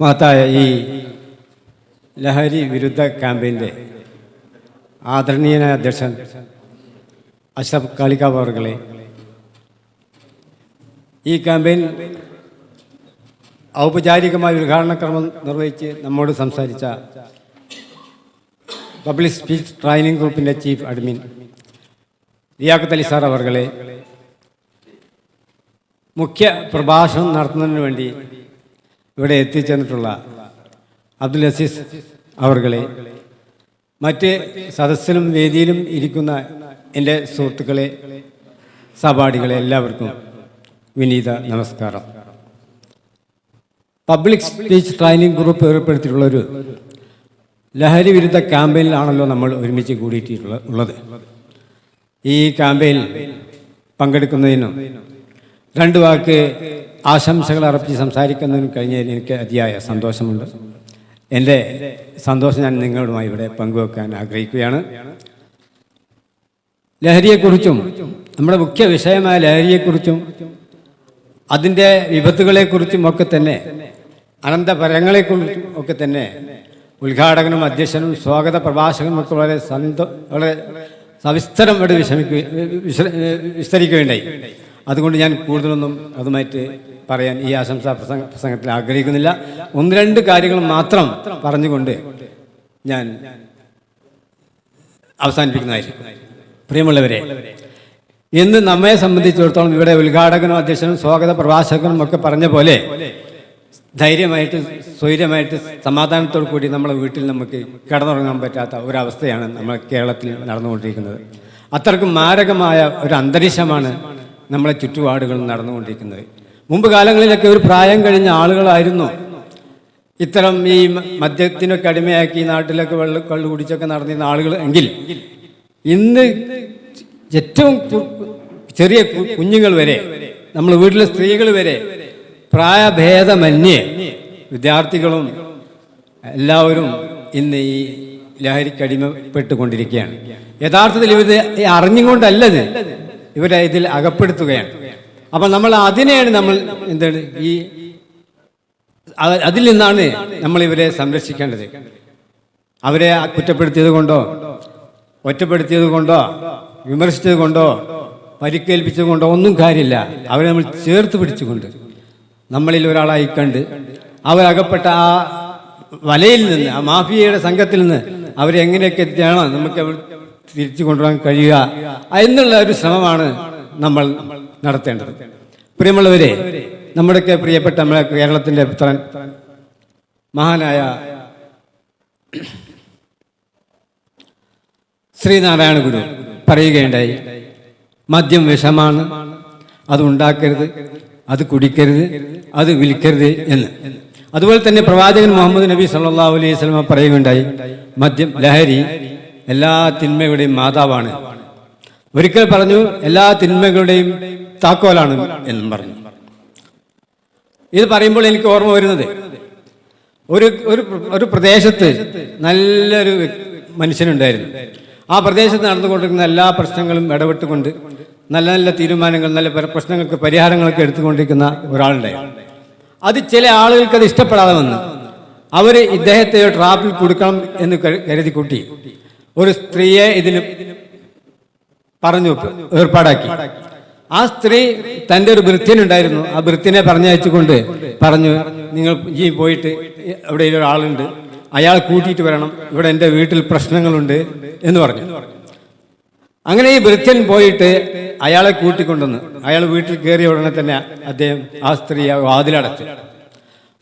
മഹത്തായ ഈ ലഹരി വിരുദ്ധ ക്യാമ്പയിന്റെ ആദരണീയനായ അധ്യക്ഷൻ അഷഫ് കാളിക്കാവ് അവർകളെ. ഈ ക്യാമ്പയിൻ ഔപചാരികമായ ഉദ്ഘാടന ക്രമം നിർവഹിച്ച് നമ്മോട് സംസാരിച്ച പബ്ലിക് സ്പീച്ച് ട്രെയിനിങ് ഗ്രൂപ്പിന്റെ chief admin Riyaqath Ali sir അവർകളെ മുഖ്യ പ്രഭാഷണം നടത്തുന്നതിന് വേണ്ടി ഇവിടെ എത്തിച്ചേർന്നിട്ടുള്ള അബ്ദുൽ അസീസ് അവർകളെ മറ്റ് സദസ്സിലും വേദിയിലും ഇരിക്കുന്ന എന്റെ സുഹൃത്തുക്കളെ സഹപാഠികളെ എല്ലാവർക്കും വിനീത നമസ്കാരം. പബ്ലിക് സ്പീച്ച് ട്രെയിനിങ് ഗ്രൂപ്പ് ഏർപ്പെടുത്തിയിട്ടുള്ള ഒരു ലഹരി വിരുദ്ധ ക്യാമ്പയിനിലാണല്ലോ നമ്മൾ ഒരുമിച്ച് കൂടിയിട്ടുള്ള ഉള്ളത്. ഈ ക്യാമ്പയിൻ പങ്കെടുക്കുന്നതിനും രണ്ട് വാക്ക് ആശംസകൾ അർപ്പിച്ച് സംസാരിക്കുന്നതിനും കഴിഞ്ഞതിൽ എനിക്ക് അതിയായ സന്തോഷമുണ്ട്. എന്റെ സന്തോഷം ഞാൻ നിങ്ങളുമായി ഇവിടെ പങ്കുവെക്കാൻ ആഗ്രഹിക്കുകയാണ്. ലഹരിയെക്കുറിച്ചും നമ്മുടെ മുഖ്യ വിഷയമായ ലഹരിയെക്കുറിച്ചും അതിന്റെ വിപത്തുകളെക്കുറിച്ചും ഒക്കെ തന്നെ അനന്തപരങ്ങളെക്കുറിച്ചും ഒക്കെ തന്നെ ഉദ്ഘാടകനും അധ്യക്ഷനും സ്വാഗത പ്രഭാഷകനും ഒക്കെ വളരെ സന്തോ വളരെ സവിസ്തരം ഇവിടെ വിഷമിക്കുക വിസ്തരിക്കുകയുണ്ടായി. അതുകൊണ്ട് ഞാൻ കൂടുതലൊന്നും അതുമായിട്ട് പറയാൻ ഈ ആശംസാ പ്രസംഗ പ്രസംഗത്തിൽ ആഗ്രഹിക്കുന്നില്ല. ഒന്ന് രണ്ട് കാര്യങ്ങൾ മാത്രം പറഞ്ഞുകൊണ്ട് ഞാൻ അവസാനിപ്പിക്കുന്നതായിരിക്കും. പ്രിയമുള്ളവരെ ഇന്ന് നമ്മെ സംബന്ധിച്ചിടത്തോളം ഇവിടെ ഉദ്ഘാടകനും അധ്യക്ഷനും സ്വാഗത പ്രഭാഷകനും ഒക്കെ പറഞ്ഞ പോലെ ധൈര്യമായിട്ട് സ്വൈര്യമായിട്ട് സമാധാനത്തോടു കൂടി നമ്മളെ വീട്ടിൽ നമുക്ക് കിടന്നുറങ്ങാൻ പറ്റാത്ത ഒരവസ്ഥയാണ് നമ്മൾ കേരളത്തിൽ നടന്നുകൊണ്ടിരിക്കുന്നത്. അത്രക്കും മാരകമായ ഒരു അന്തരീക്ഷമാണ് നമ്മളെ ചുറ്റുപാടുകൾ നടന്നുകൊണ്ടിരിക്കുന്നത്. മുമ്പ് കാലങ്ങളിലൊക്കെ ഒരു പ്രായം കഴിഞ്ഞ ആളുകളായിരുന്നു. ഇത്തരം ഈ മദ്യത്തിനൊക്കെ അടിമയാക്കി നാട്ടിലൊക്കെ വെള്ള കള്ളു കുടിച്ചൊക്കെ നടന്നിരുന്ന ആളുകൾ എങ്കിൽ ഇന്ന് ഏറ്റവും ചെറിയ കുഞ്ഞുങ്ങൾ വരെ നമ്മൾ വീട്ടിലെ സ്ത്രീകൾ വരെ പ്രായഭേദമന്യേ വിദ്യാർത്ഥികളും എല്ലാവരും ഇന്ന് ഈ ലഹരിക്ക് അടിമപ്പെട്ടുകൊണ്ടിരിക്കുകയാണ്. യഥാർത്ഥത്തിൽ ഇവർ അറിഞ്ഞുകൊണ്ടല്ലത്. ഇവരെ ഇതിൽ അകപ്പെടുത്തുകയാണ്. അപ്പം നമ്മൾ അതിനെയാണ് നമ്മൾ എന്താണ് ഈ അതിൽ നിന്നാണ് നമ്മൾ ഇവരെ സംരക്ഷിക്കേണ്ടത്. അവരെ കുറ്റപ്പെടുത്തിയത് കൊണ്ടോ ഒറ്റപ്പെടുത്തിയത് കൊണ്ടോ വിമർശിച്ചത് കൊണ്ടോ പരിക്കേൽപ്പിച്ചത് കൊണ്ടോ ഒന്നും കാര്യമില്ല. അവരെ നമ്മൾ ചേർത്ത് പിടിച്ചുകൊണ്ട് നമ്മളിൽ ഒരാളായി കണ്ട് അവരകപ്പെട്ട ആ വലയിൽ നിന്ന് ആ മാഫിയയുടെ സംഘത്തിൽ നിന്ന് അവരെ എങ്ങനെയൊക്കെ എത്തിയാണോ നമുക്ക് തിരിച്ചു കൊണ്ടുപോകാൻ കഴിയുക എന്നുള്ള ഒരു ശ്രമമാണ് നമ്മൾ നടത്തേണ്ടത്. പ്രിയമുള്ളവരെ നമ്മുടെയൊക്കെ പ്രിയപ്പെട്ട നമ്മളെ കേരളത്തിന്റെ പുത്രൻ മഹാനായ ശ്രീനാരായണ ഗുരു പറയുകയുണ്ടായി മദ്യം വിഷമാണ് അത് ഉണ്ടാക്കരുത് അത് കുടിക്കരുത് അത് വിൽക്കരുത് എന്ന്. അതുപോലെ തന്നെ പ്രവാചകൻ മുഹമ്മദ് നബി സല്ലാ അലൈഹി സ്വലമ പറയുകയുണ്ടായി മദ്യം ലഹരി എല്ലാ തിന്മയുടെയും മാതാവാണ്. ഒരിക്കൽ പറഞ്ഞു എല്ലാ തിന്മകളുടെയും താക്കോലാണ് എന്നും പറഞ്ഞു. ഇത് പറയുമ്പോൾ എനിക്ക് ഓർമ്മ വരുന്നത്. ഒരു ഒരു പ്രദേശത്ത് നല്ലൊരു മനുഷ്യനുണ്ടായിരുന്നു. ആ പ്രദേശത്ത് നടന്നുകൊണ്ടിരിക്കുന്ന എല്ലാ പ്രശ്നങ്ങളും ഇടപെട്ടുകൊണ്ട് നല്ല നല്ല തീരുമാനങ്ങൾ നല്ല പര- പ്രശ്നങ്ങൾക്ക് പരിഹാരങ്ങളൊക്കെ എടുത്തുകൊണ്ടിരിക്കുന്ന ഒരാളുണ്ടായിരുന്നു അത് ചില ആളുകൾക്ക് അത് ഇഷ്ടപ്പെടാതെ വന്നു. അവർ ഇദ്ദേഹത്തെ ട്രാപ്പിൽ കൊടുക്കണം എന്ന് കരു- കരുതി കൂട്ടി ഒരു സ്ത്രീയെ ഇതിന് പറഞ്ഞു ഏർപ്പാടാക്കി. ആ സ്ത്രീ തന്റെ ഒരു വൃത്തിനുണ്ടായിരുന്നു ആ വൃത്തിനെ പറഞ്ഞയച്ചുകൊണ്ട് പറഞ്ഞു നിങ്ങൾ ഈ പോയിട്ട് അവിടെ ഒരാളുണ്ട് അയാൾ കൂട്ടിയിട്ട് വരണം. ഇവിടെ എന്റെ വീട്ടിൽ പ്രശ്നങ്ങളുണ്ട് എന്ന് പറഞ്ഞു. അങ്ങനെ ഈ വൃത്യൻ പോയിട്ട് അയാളെ കൂട്ടിക്കൊണ്ടുവന്ന് അയാൾ വീട്ടിൽ കയറിയ ഉടനെ തന്നെ അദ്ദേഹം ആ സ്ത്രീ വാതിലടച്ചു.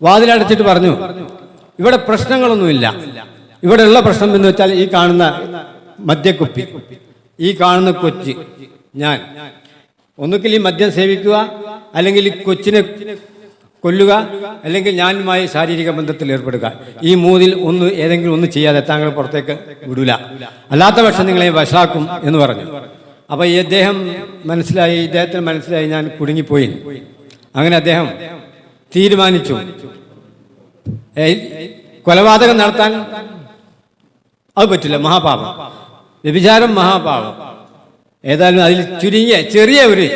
വാതിലടച്ചിട്ട് പറഞ്ഞു ഇവിടെ പ്രശ്നങ്ങളൊന്നുമില്ല. ഇവിടെ ഉള്ള പ്രശ്നം എന്ന് വെച്ചാൽ ഈ കാണുന്ന മദ്യക്കുപ്പി. ഈ കാണുന്ന കൊച്ച് ഞാൻ. ഒന്നുകിൽ ഈ മദ്യം സേവിക്കുക അല്ലെങ്കിൽ ഈ കൊച്ചിനെ കൊല്ലുക അല്ലെങ്കിൽ ഞാനുമായി ശാരീരിക ബന്ധത്തിൽ ഏർപ്പെടുക. ഈ മൂന്നിൽ ഒന്ന് ഏതെങ്കിലും ഒന്ന് ചെയ്യാതെ താങ്കൾ പുറത്തേക്ക് വിടൂല. അല്ലാത്ത പക്ഷം നിങ്ങളെ വശാക്കും എന്ന് പറഞ്ഞു. അപ്പൊ ഈ അദ്ദേഹം മനസ്സിലായി ഇദ്ദേഹത്തിന് മനസ്സിലായി ഞാൻ കുടുങ്ങിപ്പോയി. അങ്ങനെ അദ്ദേഹം തീരുമാനിച്ചു. കൊലപാതകം നടത്താൻ അത് പറ്റില്ല മഹാപാപം. വ്യഭിചാരം മഹാപാപം. ഏതായാലും അതിൽ ചുരുങ്ങിയ ചെറിയ ഒരു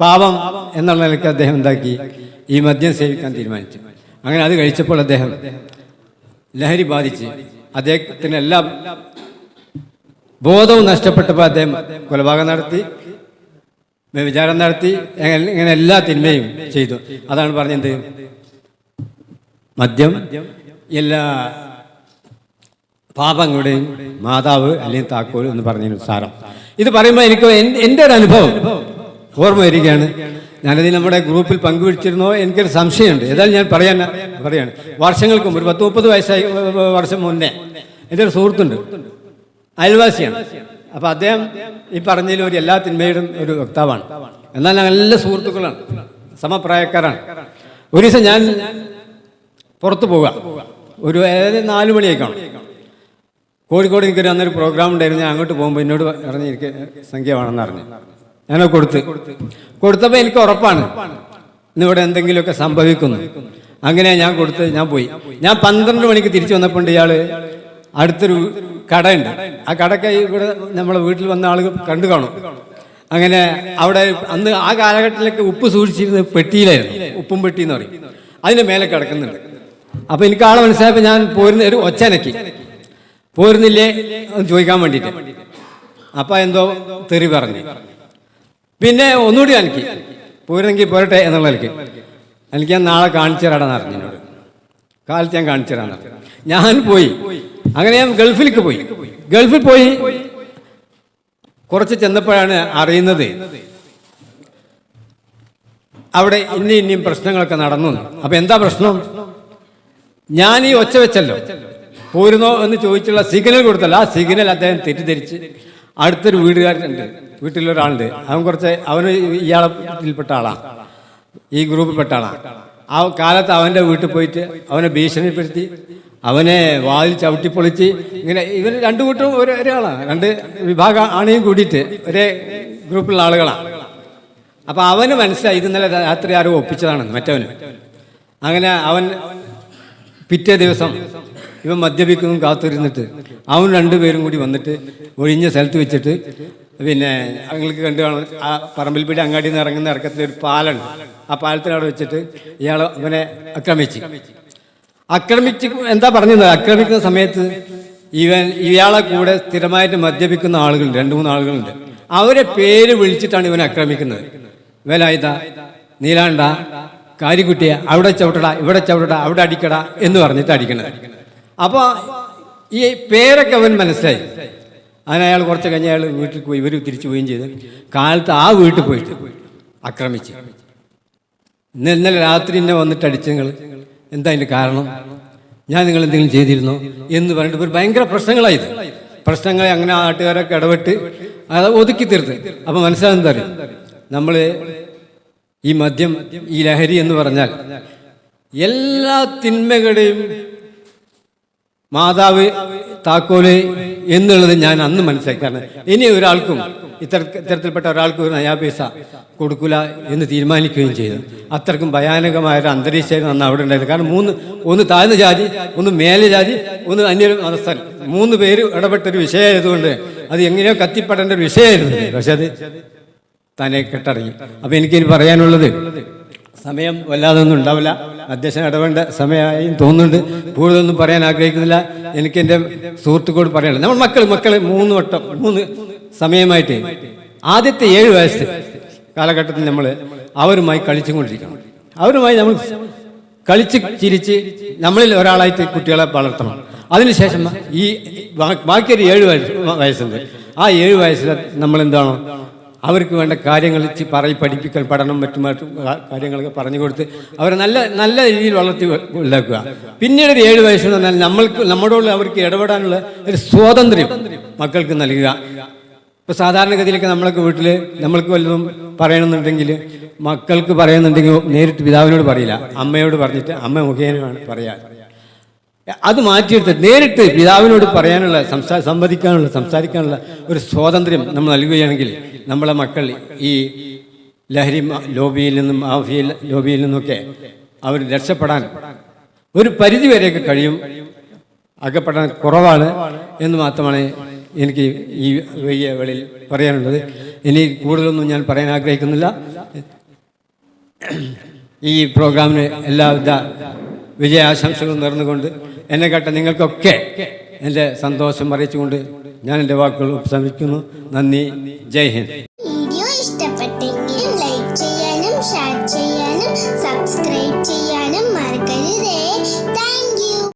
പാപം എന്നുള്ള നിലയ്ക്ക് അദ്ദേഹം എന്താക്കി? ഈ മദ്യം സേവിക്കാൻ തീരുമാനിച്ചു. അങ്ങനെ അത് കഴിച്ചപ്പോൾ അദ്ദേഹം ലഹരി ബാധിച്ച് അദ്ദേഹത്തിന് എല്ലാം ബോധവും നഷ്ടപ്പെട്ടപ്പോൾ അദ്ദേഹം കൊലപാതകം നടത്തി വിചാരം നടത്തി ഇങ്ങനെ എല്ലാ തിന്മയും ചെയ്തു. അതാണ് പറഞ്ഞത് മദ്യം എല്ലാ പാപങ്ങളുടെയും മാതാവ് അല്ലെങ്കിൽ താക്കോൽ എന്ന് പറഞ്ഞതിന് സാരം. ഇത് പറയുമ്പോൾ എനിക്ക് എന്റെ ഒരു അനുഭവം. ഓർമ്മ വരികയാണ്. ഞാനത് നമ്മുടെ ഗ്രൂപ്പിൽ പങ്കുവച്ചിരുന്നോ? എനിക്കൊരു സംശയമുണ്ട്. ഏതായാലും ഞാൻ പറയാൻ പറയാണ്. വർഷങ്ങൾക്ക് മുമ്പ് ഒരു പത്ത് മുപ്പത് വയസ്സായി വർഷം മുന്നേ എന്റെ ഒരു സുഹൃത്തുണ്ട്. അയൽവാസിയാണ്. അപ്പം അദ്ദേഹം ഈ പറഞ്ഞതിൽ ഒരു എല്ലാ തിന്മയുടെയും ഒരു വക്താവാണ്. എന്നാൽ നല്ല സുഹൃത്തുക്കളാണ്. സമപ്രായക്കാരാണ്. ഒരു ദിവസം ഞാൻ പുറത്തു പോവുക. ഒരു ഏതായാലും നാല് മണിയൊക്കെയാണ് കോഴിക്കോട് എനിക്കൊരു അന്നൊരു പ്രോഗ്രാം ഉണ്ടായിരുന്നു. ഞാൻ അങ്ങോട്ട് പോകുമ്പോൾ എന്നോട് പറഞ്ഞ് എനിക്ക് സംഖ്യ വേണമെന്ന് പറഞ്ഞു. ഞാനത് കൊടുത്ത്. കൊടുത്തപ്പോൾ എനിക്ക് ഉറപ്പാണ്. ഇന്നിവിടെ എന്തെങ്കിലുമൊക്കെ സംഭവിക്കുന്നു. അങ്ങനെ ഞാൻ കൊടുത്ത് ഞാൻ പോയി. ഞാൻ പന്ത്രണ്ട് മണിക്ക് തിരിച്ചു വന്നപ്പോൾ ഇയാൾ അടുത്തൊരു കടയുണ്ട്. ആ കടയ്ക്ക് ഇവിടെ നമ്മളെ വീട്ടിൽ വന്ന ആൾ കണ്ടു കാണും. അങ്ങനെ അവിടെ അന്ന് ആ കാലഘട്ടത്തിലൊക്കെ ഉപ്പ് സൂക്ഷിച്ചിരുന്നത് പെട്ടിയിലായിരുന്നു. ഉപ്പും പെട്ടി എന്ന് പറയും. അതിന്റെ മേലെ കിടക്കുന്നുണ്ട്. അപ്പോൾ എനിക്ക് ആളെ മനസ്സിലായപ്പോൾ ഞാൻ പോരുന്ന ഒരു ഒച്ചനക്കി. പോരുന്നില്ലേ എന്ന് ചോദിക്കാൻ വേണ്ടിട്ട്. അപ്പ എന്തോ തെറി പറഞ്ഞു. പിന്നെ ഒന്നുകൂടി എനിക്ക് പോരുന്നെങ്കിൽ പോരട്ടെ എന്നുള്ള എനിക്ക് എനിക്ക് ഞാൻ നാളെ കാണിച്ചു തരാടാന്ന് പറഞ്ഞു എന്നോട്. കാലത്ത് ഞാൻ കാണിച്ചു തരാന്ന് ഞാൻ പോയി. അങ്ങനെ ഞാൻ ഗൾഫിലേക്ക് പോയി. ഗൾഫിൽ പോയി. കുറച്ച് ചെന്നപ്പോഴാണ് അറിയുന്നത് അവിടെ ഇനി ഇനിയും പ്രശ്നങ്ങളൊക്കെ നടന്നു. അപ്പൊ എന്താ പ്രശ്നം? ഞാൻ ഈ ഒച്ച വെച്ചല്ലോ. പോരുന്നോ എന്ന് ചോദിച്ചുള്ള സിഗ്നൽ കൊടുത്തല്ല. ആ സിഗ്നൽ അദ്ദേഹം തെറ്റിദ്ധരിച്ച് അടുത്തൊരു വീടുകാരുണ്ട് വീട്ടിലൊരാളുണ്ട്. അവൻ കുറച്ച് അവന് ഇയാളെ ഇതിൽപ്പെട്ട ആളാണ് ഈ ഗ്രൂപ്പിൽപ്പെട്ട ആളാണ് ആ കാലത്ത് അവന്റെ വീട്ടിൽ പോയിട്ട് അവനെ ഭീഷണിപ്പെടുത്തി അവനെ വാതിൽ ചവിട്ടിപ്പൊളിച്ച് ഇങ്ങനെ ഇവർ രണ്ടു കൂട്ടരും ഒരു ഒരാളാണ് രണ്ട് വിഭാഗം ആണെയും കൂടിയിട്ട് ഒരേ ഗ്രൂപ്പിലുള്ള ആളുകളാണ് അപ്പൊ അവന് മനസ്സിലായി ഇത് ഇന്നലെ രാത്രി ആരോ ഒപ്പിച്ചതാണെന്ന് മറ്റവന്. അങ്ങനെ അവൻ പിറ്റേ ദിവസം ഇവൻ മദ്യപിക്കുന്നു കാത്തിരുന്നിട്ട്. അവൻ രണ്ടുപേരും കൂടി വന്നിട്ട് ഒഴിഞ്ഞ സ്ഥലത്ത് വെച്ചിട്ട് പിന്നെ നിങ്ങൾക്ക് കണ്ടു കാണും ആ പറമ്പിൽ പിടി അങ്ങാടിയിൽ നിന്ന് ഇറങ്ങുന്ന ഇറക്കത്തിൽ ഒരു പാലുണ്ട്. ആ പാലത്തിനവിടെ വെച്ചിട്ട് ഇയാൾ ഇവനെ ആക്രമിച്ചു. ആക്രമിച്ച് എന്താ പറഞ്ഞത്? ആക്രമിക്കുന്ന സമയത്ത് ഇവൻ ഇയാളെ കൂടെ സ്ഥിരമായിട്ട് മദ്യപിക്കുന്ന ആളുകൾ രണ്ട് മൂന്ന് ആളുകളുണ്ട്. അവരെ പേര് വിളിച്ചിട്ടാണ് ഇവൻ ആക്രമിക്കുന്നത്. വേലായുധ നീലാണ്ട കാരിക്കുട്ടിയെ അവിടെ ചവിട്ടട ഇവിടെ ചവിട്ടട അവിടെ അടിക്കട എന്ന് പറഞ്ഞിട്ട് അടിക്കണത്. അപ്പോൾ ഈ പേരൊക്കെ അവൻ മനസ്സിലായി. അങ്ങനെ അയാൾ കുറച്ച് കഴിഞ്ഞ് അയാൾ വീട്ടിൽ പോയി ഇവർ തിരിച്ചു പോവുകയും ചെയ്ത്. കാലത്ത് ആ വീട്ടിൽ പോയിട്ട് ആക്രമിച്ച്. ഇന്ന് ഇന്നലെ രാത്രി എന്നെ വന്നിട്ട് അടിച്ചു നിങ്ങൾ എന്താ അതിന്റെ കാരണം? ഞാൻ നിങ്ങൾ എന്തെങ്കിലും ചെയ്തിരുന്നോ? എന്ന് പറഞ്ഞിട്ട് ഒരു ഭയങ്കര പ്രശ്നങ്ങളായത് പ്രശ്നങ്ങളെ അങ്ങനെ നാട്ടുകാരൊക്കെ ഇടപെട്ട് അത് ഒതുക്കി തീർത്ത്. അപ്പം മനസ്സിലാകുന്നത് അറിയും? നമ്മൾ ഈ മദ്യം ഈ ലഹരി എന്ന് പറഞ്ഞാൽ എല്ലാ തിന്മകളുടെയും മാതാവ് താക്കോൽ എന്നുള്ളത് ഞാൻ അന്ന് മനസ്സിലാക്കാണ് ഇനി ഒരാൾക്കും ഇത്തര ഇത്തരത്തിൽപ്പെട്ട ഒരാൾക്കും ഒരു നയാപേസ കൊടുക്കില്ല കൊടുക്കൂല എന്ന് തീരുമാനിക്കുകയും ചെയ്തു. അത്രക്കും ഭയാനകമായ ഒരു അന്തരീക്ഷം അന്ന് അവിടെ ഉണ്ടായത് കാരണം മൂന്ന് ഒന്ന് താഴ്ന്ന ജാതി ഒന്ന് മേലെ ജാതി ഒന്ന് അന്യ മതസ്ഥൻ. മൂന്ന് പേര് ഇടപെട്ടൊരു വിഷയമായതുകൊണ്ട് അത് എങ്ങനെയോ കത്തിപ്പെടേണ്ട ഒരു വിഷയമായിരുന്നു. പക്ഷെ അത് തന്നെ കെട്ടടങ്ങി. അപ്പം എനിക്കിനി പറയാനുള്ളത് സമയം വല്ലാതൊന്നും ഉണ്ടാവില്ല. അധ്യക്ഷൻ ഇടവേണ്ട സമയമായി തോന്നുന്നുണ്ട്. കൂടുതലൊന്നും പറയാൻ ആഗ്രഹിക്കുന്നില്ല. എനിക്ക് എന്റെ സുഹൃത്തുക്കോട് പറയാനുള്ളത്. നമ്മൾ മക്കൾ മക്കൾ മൂന്ന് വട്ടം മൂന്ന് സമയമായിട്ട്. ആദ്യത്തെ ഏഴ് വയസ്സ് കാലഘട്ടത്തിൽ നമ്മൾ അവരുമായി കളിച്ചുകൊണ്ടിരിക്കണം. അവരുമായി നമ്മൾ കളിച്ച് ചിരിച്ച് നമ്മളിൽ ഒരാളായിട്ട് കുട്ടികളെ വളർത്തണം. അതിനുശേഷം ഈ ബാക്കിയൊരു ഏഴ് വയസ്സ് വയസ്സുണ്ട്. ആ ഏഴ് വയസ്സിൽ നമ്മൾ എന്താണോ അവർക്ക് വേണ്ട കാര്യങ്ങൾ പറയി പഠിപ്പിക്കൽ പഠനം മറ്റു മറ്റും കാര്യങ്ങളൊക്കെ പറഞ്ഞു കൊടുത്ത് അവരെ നല്ല നല്ല രീതിയിൽ വളർത്തി ഉണ്ടാക്കുക പിന്നീട് ഒരു ഏഴ് വയസ്സെന്ന് പറഞ്ഞാൽ നമ്മൾക്ക് നമ്മളോട് അവർക്ക് ഇടപെടാനുള്ള ഒരു സ്വാതന്ത്ര്യം മക്കൾക്ക് നൽകുക. ഇപ്പോൾ സാധാരണഗതിയിലൊക്കെ നമ്മളൊക്കെ വീട്ടിൽ നമ്മൾക്ക് വല്ലതും പറയണമെന്നുണ്ടെങ്കിൽ മക്കൾക്ക് പറയുന്നുണ്ടെങ്കിൽ നേരിട്ട് പിതാവിനോട് പറയില്ല. അമ്മയോട് പറഞ്ഞിട്ട് അമ്മ മുഖേനയാണ് പറയാ. അത് മാറ്റിയെടുത്ത് നേരിട്ട് പിതാവിനോട് പറയാനുള്ള സംസാ സംവദിക്കാനുള്ള സംസാരിക്കാനുള്ള ഒരു സ്വാതന്ത്ര്യം നമ്മൾ നൽകുകയാണെങ്കിൽ നമ്മളെ മക്കൾ ഈ ലഹരി ലോബിയിൽ നിന്നും മാഫിയ ലോബിയിൽ നിന്നൊക്കെ അവർ രക്ഷപ്പെടാൻ ഒരു പരിധി വരെയൊക്കെ കഴിയും. അകപ്പെടാൻ കുറവാണ് എന്ന് മാത്രമാണ് എനിക്ക് ഈ വലിയ വേളയിൽ പറയാനുള്ളത്. ഇനി കൂടുതലൊന്നും ഞാൻ പറയാൻ ആഗ്രഹിക്കുന്നില്ല. ഈ പ്രോഗ്രാമിന് എല്ലാവിധ വിജയാശംസകൾ നേർന്നുകൊണ്ട് എന്നെ കേട്ട നിങ്ങൾക്കൊക്കെ എന്റെ സന്തോഷം അറിയിച്ചുകൊണ്ട് ഞാൻ എന്റെ വാക്കുകൾ ഉപസംഹരിക്കുന്നു. നന്ദി. ജയ് ഹിന്ദ്.